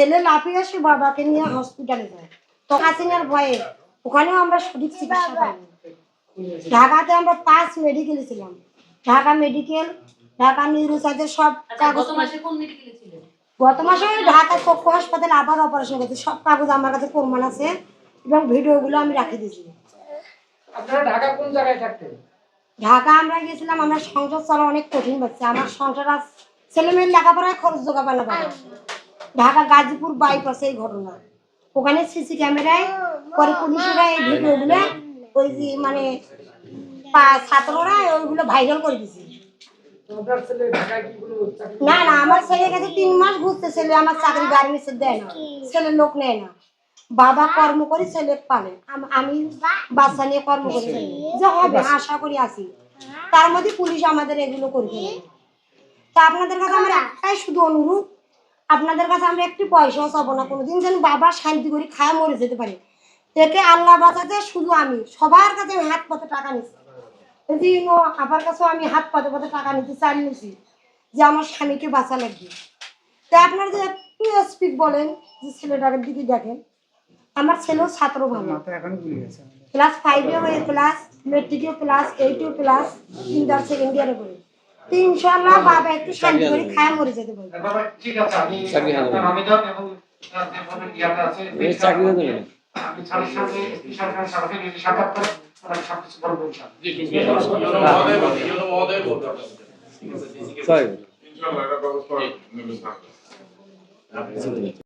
ছেলে লাফিয়ে এসে বাবাকে নিয়ে হসপিটালে যায়। তো হাসিনার ভয়ে। ওখানেও আমরা সঠিক চিকিৎসা পাইনি। ঢাকাতে আমরা পাঁচ মেডিকেলে ছিলাম। ঢাকা মেডিকেল ঢাকা নিউরোসাইতে সব আচ্ছা কাগজ গত মাসে কোন মেডিকেলে ছিলেন? গত মাসে ঢাকা চক্ষু হাসপাতালে আবার অপারেশন করতে সব কাগজ আমার কাছে প্রমাণ আছে এবং ভিডিওগুলো আমি রাখি দিয়েছি। আপনারা ঢাকা কোন জায়গায় থাকতেন? ঢাকা আমরা গেছিলাম আমরা সংসার চলা অনেক কঠিন পাচ্ছে আমার সংসার আজ ছেলে মেয়ের লেখাপড়ায় খরচ জোগাবে না ঢাকা গাজীপুর বাইপাসে এই ঘটনা। ওখানে সিসি ক্যামেরায় পরে পুলিশরা এই ভিডিওগুলো ওই যে মানে ছাত্ররা ওইগুলো ভাইরাল করে দিছে। না না, আমার ছেলে কাছে তিন মাস ঘুরতে, ছেলে আমার চাকরি গার্মেন্টসে দেয় না ছেলে লোক নেয় না। বাবা কর্ম করে ছেলে পালে, আমি বাচ্চা নিয়ে কর্ম করি। যে হবে, আশা করি আসি তার মধ্যে পুলিশ আমাদের এগুলো করবে তা আপনাদের কাছে আমার একটাই শুধু অনুরোধ আপনাদের কাছে আমরা একটু পয়সাও চাবো না। কোনোদিন যেন বাবা শান্তি করে খায় মরে যেতে পারে। একে আল্লাহ বাঁচাতে শুধু আমি। সবার কাছে আমি হাত পাতে টাকা নিচ্ছি আপার কাছেও আমি হাত পাতে পাতে টাকা নিতে চালিয়েছি যে আমার স্বামীকে বাঁচা লাগবে। তা আপনারা যে একটু স্পিক বলেন যে ছেলেটার দিকে দেখেন। আমার ছেলেও ছাত্র ভালো ক্লাস ফাইভে হয়ে ক্লাস মেট্রিকেও ক্লাস এইটেও ক্লাস ইন্টার সেকেন্ড ইয়ারে করে তো বাবা একটু শান্তি করে খায় মরে যেতে পারবে। বাবা, ঠিক আছে আমি চাকরি হবে। আপনার আবেদন এবং আপনার ইয়াটা আছে এই চাকরি হতে আমি স্যারের সঙ্গে এসপি সরকারের সাথে যদি সাক্ষাৎ করে তাহলে সবকিছু বলব ইনশাআল্লাহ। ছয় ইনশাআল্লাহ এটা ব্যবস্থা নেবেন